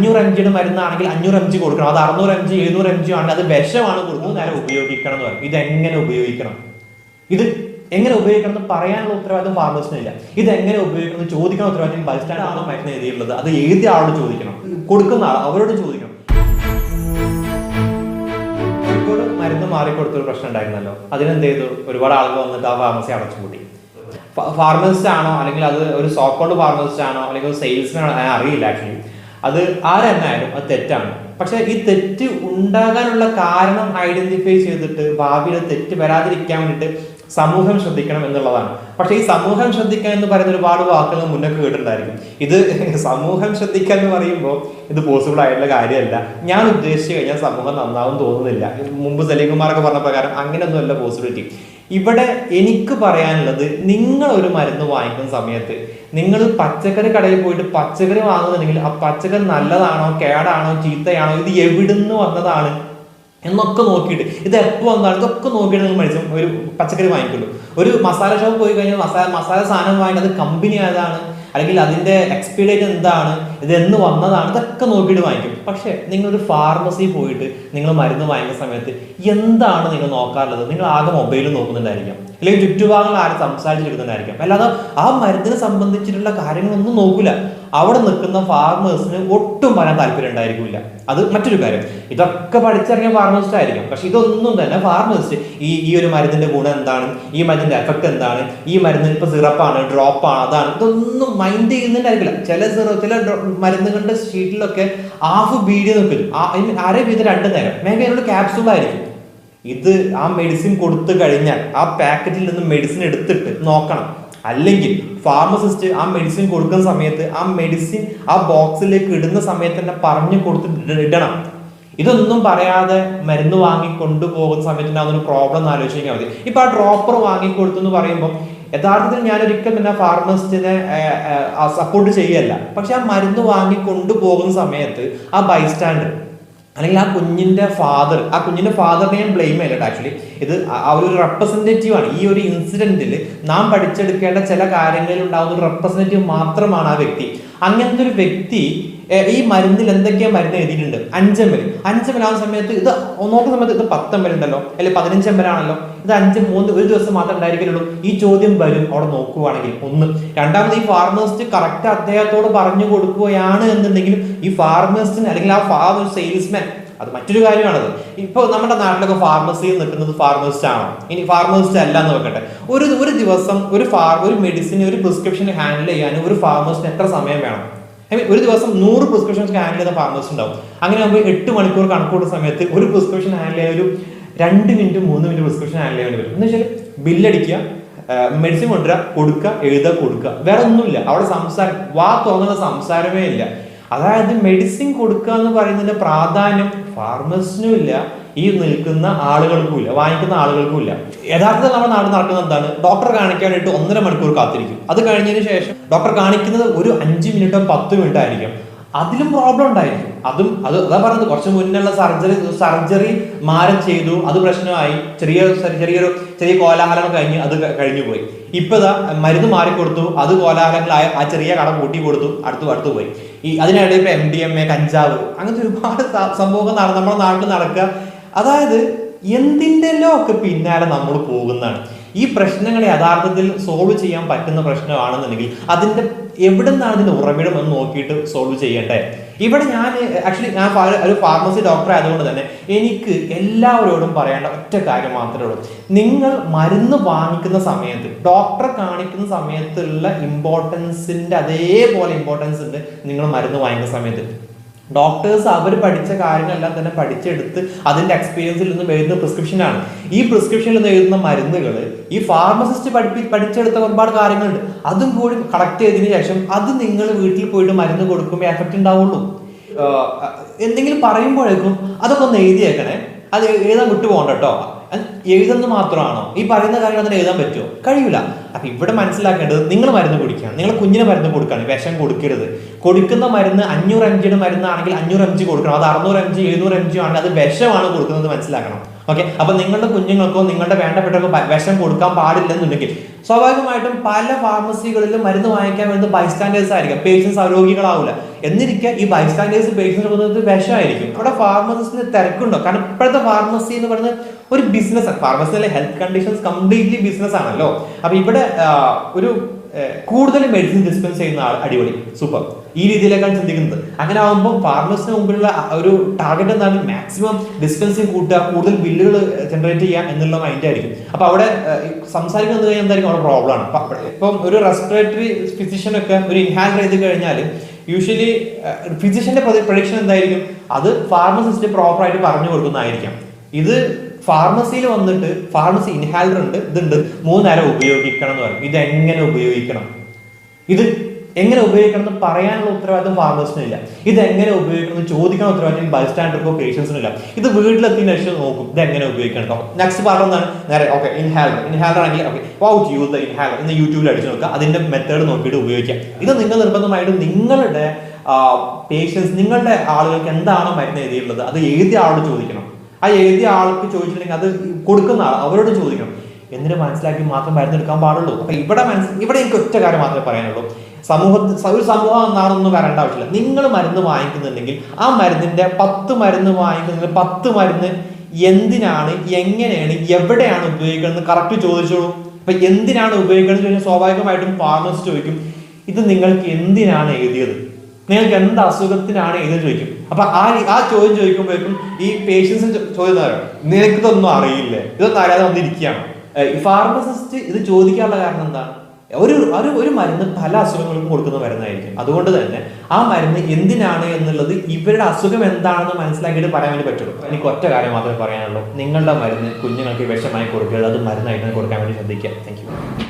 അഞ്ഞൂറ് എം ജിയുടെ മരുന്നാണെങ്കിൽ അഞ്ഞൂറ് എം ജി കൊടുക്കണം. അത് അറുന്നൂറ് എം ജി എഴുന്നൂറ് എം ജി ആണെങ്കിൽ അത് വിഷമാണ് കൊടുക്കുന്നത്. നേരെ ഉപയോഗിക്കണം എന്ന് പറയും. ഇത് എങ്ങനെ ഉപയോഗിക്കണം? ഇത് എങ്ങനെ ഉപയോഗിക്കണം എന്ന് പറയാനുള്ള ഉത്തരവാദിത്വം ഫാർമസിനില്ല ഇത് എങ്ങനെ ഉപയോഗിക്കണം എന്ന് ചോദിക്കുന്ന ഉത്തരവാദിത്വം ബൈസ്റ്റാൻഡ് ആണോ മരുന്ന് എഴുതിയിട്ടുള്ളത്. അത് എഴുതിയ ആളോട് ചോദിക്കണം. കൊടുക്കുന്ന ആൾ അവരോട് ചോദിക്കണം. മരുന്ന് മാറിക്കൊടുത്തൊരു പ്രശ്നം ഉണ്ടായിരുന്നല്ലോ. അതിനെന്ത് ചെയ്തു? ഒരുപാട് ആളുകൾ വന്നിട്ട് ആ ഫാർമസി അടച്ചുപൂട്ടി. ഫാർമസിസ്റ്റ് ആണോ? അല്ലെങ്കിൽ അത് ഒരു സോക്കോൾഡ് ഫാർമസിസ്റ്റ് ആണോ? അല്ലെങ്കിൽ ഒരു സെയിൽസ്മാൻ ആണോ? അറിയില്ല ആക്ച്വലി അത് ആരെന്നായാലും അത് തെറ്റാണ്. പക്ഷെ ഈ തെറ്റ് ഉണ്ടാകാനുള്ള കാരണം ഐഡന്റിഫൈ ചെയ്തിട്ട് ഭാവിയിൽ തെറ്റ് വരാതിരിക്കാൻ വേണ്ടിയിട്ട് സമൂഹം ശ്രദ്ധിക്കണം എന്നുള്ളതാണ്. പക്ഷെ ഈ സമൂഹം ശ്രദ്ധിക്കാൻ എന്ന് പറയുന്ന ഒരുപാട് വാക്കുകൾ മുന്നേ കേട്ടിട്ടുണ്ടായിരിക്കും. ഇത് സമൂഹം ശ്രദ്ധിക്കാൻ എന്ന് പറയുമ്പോൾ ഇത് പോസിബിൾ ആയിട്ടുള്ള കാര്യമല്ല. ഞാൻ ഉദ്ദേശിച്ചു കഴിഞ്ഞാൽ സമൂഹം നന്നാവും തോന്നുന്നില്ല. മുമ്പ് സലീംകുമാറൊക്കെ പറഞ്ഞ പ്രകാരം അങ്ങനെയൊന്നുമല്ല പോസിബിലിറ്റി ഇവിടെ എനിക്ക് പറയാനുള്ളത് നിങ്ങൾ ഒരു മരുന്ന് വാങ്ങിക്കുന്ന സമയത്ത് നിങ്ങൾ പച്ചക്കറി കടയിൽ പോയിട്ട് പച്ചക്കറി വാങ്ങുന്നുണ്ടെങ്കിൽ ആ പച്ചക്കറി നല്ലതാണോ കേടാണോ ചീത്തയാണോ ഇത് എവിടുന്ന് വന്നതാണ് എന്നൊക്കെ നോക്കിയിട്ട് ഇത് എപ്പോൾ വന്നാലും ഇതൊക്കെ നോക്കിയിട്ട് നിങ്ങൾ മേടിച്ചു ഒരു പച്ചക്കറി വാങ്ങിക്കുള്ളൂ. ഒരു മസാല ഷോപ്പ് പോയി കഴിഞ്ഞാൽ മസാല മസാല സാധനം വാങ്ങിക്കുന്നത് കമ്പനി ആയതാണ്. അല്ലെങ്കിൽ അതിന്റെ ഡേറ്റ് എന്താണ് ഇത് എന്ന് വന്നതാണ് ഇതൊക്കെ നോക്കിയിട്ട് വാങ്ങിക്കും. പക്ഷേ നിങ്ങളൊരു ഫാർമസി പോയിട്ട് നിങ്ങൾ മരുന്ന് വാങ്ങിക്കുന്ന സമയത്ത് എന്താണ് നിങ്ങൾ നോക്കാറുള്ളത്? നിങ്ങൾ ആകെ മൊബൈൽ നോക്കുന്നുണ്ടായിരിക്കാം. അല്ലെങ്കിൽ ചുറ്റുഭാഗങ്ങൾ ആരും സംസാരിച്ചെടുക്കുന്നുണ്ടായിരിക്കാം അല്ലാതെ ആ മരുന്നിനെ സംബന്ധിച്ചിട്ടുള്ള കാര്യങ്ങളൊന്നും നോക്കൂല. അവിടെ നിൽക്കുന്ന ഫാർമേഴ്സിന് ഒട്ടും പറയാൻ താല്പര്യം ഉണ്ടായിരിക്കില്ല. അത് മറ്റൊരു കാര്യം. ഇതൊക്കെ പഠിച്ചിറങ്ങിയ ഫാർമസിസ്റ്റ് ആയിരിക്കും. പക്ഷെ ഇതൊന്നും തന്നെ ഫാർമസിസ്റ്റ് ഈ ഈ ഒരു മരുന്നിന്റെ ഗുണം എന്താണ്? ഈ മരുന്നിന്റെ എഫക്ട് എന്താണ്? ഈ മരുന്നിന് ഇപ്പൊ സിറപ്പാണ് ഡ്രോപ്പ് ആണ് അതാണ്. ഇതൊന്നും മൈൻഡ് ചെയ്യുന്നുണ്ടായിരിക്കില്ല ചില സിറ ചില മരുന്നുകളുടെ ഷീറ്റിലൊക്കെ ഹാഫ് ബീഡി നിൽക്കും അര വീതം രണ്ട് നേരം. മേഖല അതിനുള്ള ക്യാപ്സൂൾ ആയിരിക്കും. ഇത് ആ മെഡിസിൻ കൊടുത്തു കഴിഞ്ഞാൽ ആ പാക്കറ്റിൽ നിന്ന് മെഡിസിൻ എടുത്തിട്ട് നോക്കണം. അല്ലെങ്കിൽ ഫാർമസിസ്റ്റ് ആ മെഡിസിൻ കൊടുക്കുന്ന സമയത്ത് ആ മെഡിസിൻ ആ ബോക്സിലേക്ക് ഇടുന്ന സമയത്ത് തന്നെ പറഞ്ഞു കൊടുത്ത് ഇടണം. ഇതൊന്നും പറയാതെ മരുന്ന് വാങ്ങി കൊണ്ടുപോകുന്ന സമയത്ത് തന്നെ അതൊരു പ്രോബ്ലം ആലോചിക്കാൻ മതി. ഇപ്പൊ ആ ഡ്രോപ്പർ വാങ്ങിക്കൊടുത്തു എന്ന് പറയുമ്പോൾ യഥാർത്ഥത്തിൽ ഞാൻ ഒരിക്കലും പിന്നെ ഫാർമസിസ്റ്റിനെ സപ്പോർട്ട് ചെയ്യല്ല. പക്ഷെ ആ മരുന്ന് വാങ്ങി കൊണ്ടുപോകുന്ന സമയത്ത് ആ ബൈസ്റ്റാൻഡർ അല്ലെങ്കിൽ ആ കുഞ്ഞിന്റെ ഫാദർ ആ കുഞ്ഞിന്റെ ഫാദറിനെ ഞാൻ ബ്ലെയിം ചെയ്യല്ല ആക്ച്വലി ഇത് ആ- ഒരു റെപ്രസെന്റേറ്റീവ് ആണ്. ഈ ഒരു ഇൻസിഡന്റിൽ നാം പഠിച്ചെടുക്കേണ്ട ചില കാര്യങ്ങളിൽ ഉണ്ടാകുന്ന ഒരു റെപ്രസെന്റേറ്റീവ് മാത്രമാണ് ആ വ്യക്തി. അങ്ങനത്തെ ഒരു വ്യക്തി ഈ മരുന്നിൽ എന്തൊക്കെയാ മരുന്ന് എഴുതിയിട്ടുണ്ട്? അഞ്ചമ്പൽ അഞ്ചമ്പൽ ആ സമയത്ത് ഇത് നോക്കുന്ന സമയത്ത് ഇത് പത്തമ്പലുണ്ടല്ലോ അല്ലെങ്കിൽ പതിനഞ്ചെമ്മലാണല്ലോ? ഇത് അഞ്ച് മൂന്ന് ഒരു ദിവസം മാത്രം ഉണ്ടായിരിക്കുള്ളൂ ഈ ചോദ്യം വരും അവിടെ നോക്കുവാണെങ്കിൽ. ഒന്ന്. രണ്ടാമത് ഈ ഫാർമസിസ്റ്റ് കറക്റ്റ് അദ്ദേഹത്തോട് പറഞ്ഞു കൊടുക്കുകയാണ് എന്നുണ്ടെങ്കിലും ഈ ഫാർമേഴ്സിന് അല്ലെങ്കിൽ ആ ഫാ ഒരു സെയിൽസ്മാൻ അത് മറ്റൊരു കാര്യമാണത്. ഇപ്പോൾ നമ്മുടെ നാട്ടിലൊക്കെ ഫാർമസിയിൽ നിൽക്കുന്നത് ഫാർമസിസ്റ്റ് ആണോ ഇനി ഫാർമസിസ്റ്റ് അല്ല എന്ന് വെക്കട്ടെ. ഒരു ഒരു ദിവസം ഒരു ഫാർ ഒരു മെഡിസിൻ ഒരു പ്രിസ്ക്രിപ്ഷൻ ഹാൻഡിൽ ചെയ്യാൻ ഒരു ഫാർമസിന് എത്ര സമയം വേണം? I മീൻ ഒരു ദിവസം നൂറ് പ്രിസ്ക്രിപ്ഷൻസ് ഹാൻഡിൽ ചെയ്യുന്ന ഫാർമേഴ്സ് ഉണ്ടാവും. അങ്ങനെ ആകുമ്പോൾ എട്ട് മണിക്കൂർ കണക്കൂട്ടുന്ന സമയത്ത് ഒരു പ്രിസ്ക്രിപ്ഷൻ ഹാൻഡിൽ ചെയ്യാൻ ഒരു രണ്ട് മിനിറ്റ് മൂന്ന് മിനിറ്റ് പ്രിസ്ക്രിപ്ഷൻ ഹാൻഡിൽ ചെയ്യാൻ വരും എന്ന് വെച്ചാൽ ബില്ലടിക്കുക മെഡിസിൻ കൊണ്ടുവരിക കൊടുക്കുക എഴുതുക കൊടുക്കുക. വേറെ ഒന്നുമില്ല. അവിടെ സംസാരം വാ തുറന്ന സംസാരമേ ഇല്ല. അതായത് മെഡിസിൻ കൊടുക്കുക എന്ന് പറയുന്നതിന്റെ പ്രാധാന്യം ഫാർമസിനും ഇല്ല. ഈ നിൽക്കുന്ന ആളുകൾക്കും ഇല്ല വാങ്ങിക്കുന്ന ആളുകൾക്കും ഇല്ല യഥാർത്ഥത്തിൽ നമ്മുടെ നാട് നടക്കുന്നത് എന്താണ്? ഡോക്ടർ കാണിക്കാനായിട്ട് ഒന്നര മണിക്കൂർ കാത്തിരിക്കും. അത് കഴിഞ്ഞതിന് ശേഷം ഡോക്ടർ കാണിക്കുന്നത് ഒരു അഞ്ച് മിനിറ്റോ പത്ത് മിനിറ്റോ ആയിരിക്കും അതിലും പ്രോബ്ലം ഉണ്ടായിരിക്കും. അതും അത് അതാ പറഞ്ഞത് കുറച്ച് മുന്നുള്ള സർജറി സർജറി മാരം ചെയ്തു. അത് പ്രശ്നമായി. ചെറിയ ചെറിയൊരു ചെറിയ കോലാഹലം കഴിഞ്ഞ് അത് കഴിഞ്ഞു പോയി. ഇപ്പൊ ഇതാ മരുന്ന് മാറിക്കൊടുത്തു. അത് കോലാഹലങ്ങളായ ആ ചെറിയ കട കൂട്ടി കൊടുത്തു. അടുത്ത് അടുത്ത് പോയി. ഈ അതിനിടയിൽ ഇപ്പൊ എം ഡി എം എ കഞ്ചാവ് അങ്ങനത്തെ ഒരുപാട് സംഭവങ്ങൾ നമ്മുടെ നാട്ടിൽ നടക്കുക. അതായത് എന്തിന്റെല്ലോ ഒക്കെ പിന്നാലെ നമ്മൾ പോകുന്നതാണ്. ഈ പ്രശ്നങ്ങളെ യഥാർത്ഥത്തിൽ സോൾവ് ചെയ്യാൻ പറ്റുന്ന പ്രശ്നമാണെന്നുണ്ടെങ്കിൽ അതിന്റെ എവിടെ നിന്നാണ് അതിന്റെ ഉറവിടം എന്ന് നോക്കിയിട്ട് സോൾവ് ചെയ്യേണ്ടേ? ഇവിടെ ഞാൻ ആക്ച്വലി ഞാൻ ഒരു ഫാർമസി ഡോക്ടർ ആയതുകൊണ്ട് തന്നെ എനിക്ക് എല്ലാവരോടും പറയേണ്ട ഒറ്റ കാര്യം മാത്രമേ ഉള്ളൂ. നിങ്ങൾ മരുന്ന് വാങ്ങിക്കുന്ന സമയത്ത് ഡോക്ടറെ കാണിക്കുന്ന സമയത്തുള്ള ഇമ്പോർട്ടൻസിന്റെ അതേപോലെ ഇമ്പോർട്ടൻസ് ഉണ്ട് നിങ്ങൾ മരുന്ന് വാങ്ങിക്കുന്ന സമയത്ത്. ഡോക്ടേഴ്സ് അവർ പഠിച്ച കാര്യങ്ങളെല്ലാം തന്നെ പഠിച്ചെടുത്ത് അതിന്റെ എക്സ്പീരിയൻസിൽ നിന്നും എഴുതുന്ന പ്രിസ്ക്രിപ്ഷനാണ് ഈ പ്രിസ്ക്രിപ്ഷനിൽ നിന്ന് എഴുതുന്ന മരുന്നുകൾ ഈ ഫാർമസിസ്റ്റ് പഠിപ്പി പഠിച്ചെടുത്ത ഒരുപാട് കാര്യങ്ങളുണ്ട്. അതും കൂടി കളക്ട് ചെയ്തതിന് ശേഷം അത് നിങ്ങൾ വീട്ടിൽ പോയിട്ട് മരുന്ന് കൊടുക്കുമ്പോൾ എഫക്റ്റ് ഉണ്ടാവുള്ളൂ. എന്തെങ്കിലും പറയുമ്പോഴേക്കും അതൊക്കെ ഒന്ന് എഴുതിയേക്കണേ. അത് എഴുതാൻ വിട്ടു പോകണ്ട കേട്ടോ എഴുതുന്നത് മാത്രമാണോ? ഈ പറയുന്ന കാര്യങ്ങൾ അതിന് എഴുതാൻ പറ്റുമോ? കഴിയില്ല അപ്പൊ ഇവിടെ മനസ്സിലാക്കേണ്ടത് നിങ്ങൾ മരുന്ന് കുടിക്കുകയാണ് നിങ്ങൾ കുഞ്ഞിന് മരുന്ന് കൊടുക്കുകയാണ് വിഷം കൊടുക്കരുത്. കൊടുക്കുന്ന മരുന്ന് അഞ്ഞൂറ് എം ജിയുടെ മരുന്നാണെങ്കിൽ അഞ്ഞൂറ് എം ജി കൊടുക്കണം. അത് അറുന്നൂറ് എം ജി എഴുന്നൂറ് എം ജി ആണെങ്കിൽ അത് വിഷമാണ് കൊടുക്കുന്നത് മനസ്സിലാക്കണം. ഓക്കെ അപ്പൊ നിങ്ങളുടെ കുഞ്ഞുങ്ങൾക്കോ നിങ്ങളുടെ വേണ്ടപ്പെട്ടവർക്കോ വിഷം കൊടുക്കാൻ പാടില്ലെന്നുണ്ടെങ്കിൽ സ്വാഭാവികമായിട്ടും പല ഫാർമസികളിലും മരുന്ന് വാങ്ങിക്കാൻ വേണ്ടി ബൈസ്റ്റാൻഡേഴ്സ് ആയിരിക്കും. പേഷ്യൻസ് അരോഗികളാവില്ല എന്നിരിക്കെ ഈ ബൈസ്റ്റാൻഡേഴ്സ് പേഷ്യൻസ് കൊടുക്കുന്നത് വിഷമായിരിക്കും. അവിടെ ഫാർമസിസ്റ്റിന് തിരക്കുണ്ടോ? കാരണം ഇപ്പോഴത്തെ ഫാർമസി എന്ന് പറയുന്നത് ഒരു ബിസിനസ് ഫാർമസിയിലെ ഹെൽത്ത് കണ്ടീഷൻസ് കംപ്ലീറ്റ്ലി ബിസിനസ് ആണല്ലോ. അപ്പൊ ഇവിടെ ഒരു കൂടുതൽ മെഡിസിൻ ഡിസ്പെൻസ് ചെയ്യുന്ന ആൾ അടിപൊളി. സൂപ്പർ ഈ രീതിയിലേക്കാണ് ചിന്തിക്കുന്നത്. അങ്ങനെ ആകുമ്പോൾ ഫാർമസിന് മുമ്പിലുള്ള ഒരു ടാർഗറ്റ് എന്താണ്? മാക്സിമം ഡിസ്പെൻസിങ് കൂട്ടുക കൂടുതൽ ബില്ലുകൾ ജനറേറ്റ് ചെയ്യാം എന്നുള്ള മൈൻഡ് ആയിരിക്കും. അപ്പൊ അവിടെ സംസാരിക്കുന്നത് കഴിഞ്ഞാൽ എന്തായിരിക്കും അവിടെ പ്രോബ്ലം ആണ്. ഇപ്പം ഒരു റെസ്പിറേറ്ററി ഫിസിഷ്യൻ ഒക്കെ ഒരു ഇൻഹാലർ ചെയ്ത് കഴിഞ്ഞാൽ യൂഷ്വലി ഫിസിഷ്യന്റെ പ്രൊഡിക്ഷൻ എന്തായിരിക്കും? അത് ഫാർമസിസ്റ്റ് പ്രോപ്പറായിട്ട് പറഞ്ഞു കൊടുക്കുന്നതായിരിക്കാം. ഇത് ഫാർമസിയിൽ വന്നിട്ട് ഫാർമസി ഇൻഹാലർ ഉണ്ട് ഇതുണ്ട്. മൂന്നേരം ഉപയോഗിക്കണം എന്ന് പറയും. ഇത് എങ്ങനെ ഉപയോഗിക്കണം? ഇത് എങ്ങനെ ഉപയോഗിക്കണം എന്ന് പറയാനുള്ള ഉത്തരവാദിത്വം ഫാർമസിനും ഇല്ല. ഇത് എങ്ങനെ ഉപയോഗിക്കണം എന്ന് ചോദിക്കുന്ന ഉത്തരവാദിത്വം ബൈസ്റ്റാൻഡർക്കോ പേഷ്യൻസിനും ഇല്ല. ഇത് വീട്ടിലെത്തിയതിനു ശേഷം നോക്കും. ഇത് എങ്ങനെ ഉപയോഗിക്കണം നെക്സ്റ്റ് പാർട്ട് എന്താണ്? നേരെ ഓക്കെ ഇൻഹാലർ ഇൻഹാലർ ആണെങ്കിൽ okay how to use the inhaler എന്ന് യൂട്യൂബിൽ അടിച്ചു നോക്കുക. അതിന്റെ മെത്തേഡ് നോക്കിയിട്ട് ഉപയോഗിക്കാം ഇത് നിങ്ങൾ നിർബന്ധമായിട്ടും നിങ്ങളുടെ പേഷ്യൻസ് നിങ്ങളുടെ ആളുകൾക്ക് എന്താണോ മരുന്ന് എഴുതിയിട്ടുള്ളത്? അത് എഴുതിയ ആളോട് ചോദിക്കണം. ആ എഴുതിയ ആൾക്ക് ചോദിച്ചിട്ടുണ്ടെങ്കിൽ അത് കൊടുക്കുന്ന ആൾ അവരോട് ചോദിക്കണം. എന്നിട്ട് മനസ്സിലാക്കി മാത്രം മരുന്നെടുക്കാൻ പാടുള്ളൂ? അപ്പൊ ഇവിടെ മനസ്സ് ഇവിടെ എനിക്ക് ഒറ്റ കാര്യം മാത്രമേ പറയാനുള്ളൂ. സമൂഹ ഒരു സമൂഹം എന്നാണെന്നൊന്നും വരേണ്ട ആവശ്യമില്ല. നിങ്ങൾ മരുന്ന് വാങ്ങിക്കുന്നുണ്ടെങ്കിൽ ആ മരുന്നിന്റെ പത്ത് മരുന്ന് വാങ്ങിക്കുന്നതിൽ പത്ത് മരുന്ന് എന്തിനാണ് എങ്ങനെയാണ് എവിടെയാണ് ഉപയോഗിക്കുന്നത് കറക്റ്റ് ചോദിച്ചോളൂ. അപ്പൊ എന്തിനാണ് ഉപയോഗിക്കുന്നത് സ്വാഭാവികമായിട്ടും ഫാർമസിസ്റ്റ് ചോദിക്കും ഇത് നിങ്ങൾക്ക് എന്തിനാണ് എഴുതിയത്? നിങ്ങൾക്ക് എന്ത് അസുഖത്തിനാണ് ഇത് ചോദിക്കും. അപ്പൊ ആ ആ ചോദ്യം ചോദിക്കുമ്പോഴേക്കും ഈ പേഷ്യൻസ് ചോദ്യം നിനക്ക് ഇതൊന്നും അറിയില്ലേ. ഇതൊന്നും അറിയാതെ വന്നിരിക്കുകയാണ്. ഫാർമസിസ്റ്റ് ഇത് ചോദിക്കാനുള്ള കാരണം എന്താണ് ഒരു ഒരു ഒരു മരുന്ന് പല അസുഖങ്ങൾക്കും കൊടുക്കുന്ന മരുന്നായിരിക്കും. അതുകൊണ്ട് തന്നെ ആ മരുന്ന് എന്തിനാണ് എന്നുള്ളത് ഇവരുടെ അസുഖം എന്താണെന്ന് മനസ്സിലാക്കിയിട്ട് പറയാൻ വേണ്ടി പറ്റുള്ളൂ. എനിക്ക് ഒറ്റ കാര്യം മാത്രമേ പറയാനുള്ളൂ. നിങ്ങളുടെ മരുന്ന് കുഞ്ഞുങ്ങൾക്ക് വിഷമായി കൊടുക്കരുത്. അത് മരുന്നായിട്ട് കൊടുക്കാൻ വേണ്ടി ശ്രദ്ധിക്കുക. താങ്ക്